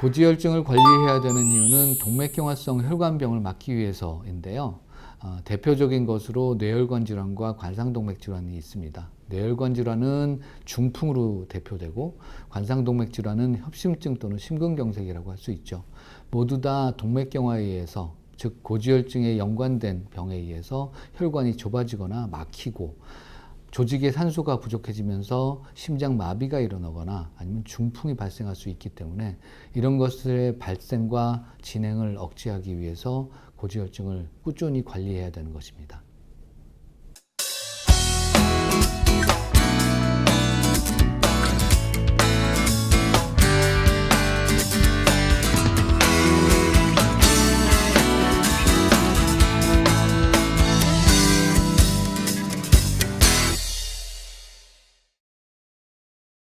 고지혈증을 관리해야 되는 이유는 동맥경화성 혈관병을 막기 위해서인데요. 어, 대표적인 것으로 뇌혈관 질환과 관상동맥 질환이 있습니다. 뇌혈관 질환은 중풍으로 대표되고 관상동맥 질환은 협심증 또는 심근경색이라고 할 수 있죠. 모두 다 동맥경화에 의해서 즉 고지혈증에 연관된 병에 의해서 혈관이 좁아지거나 막히고 조직의 산소가 부족해지면서 심장 마비가 일어나거나 아니면 중풍이 발생할 수 있기 때문에 이런 것들의 발생과 진행을 억제하기 위해서 고지혈증을 꾸준히 관리해야 되는 것입니다.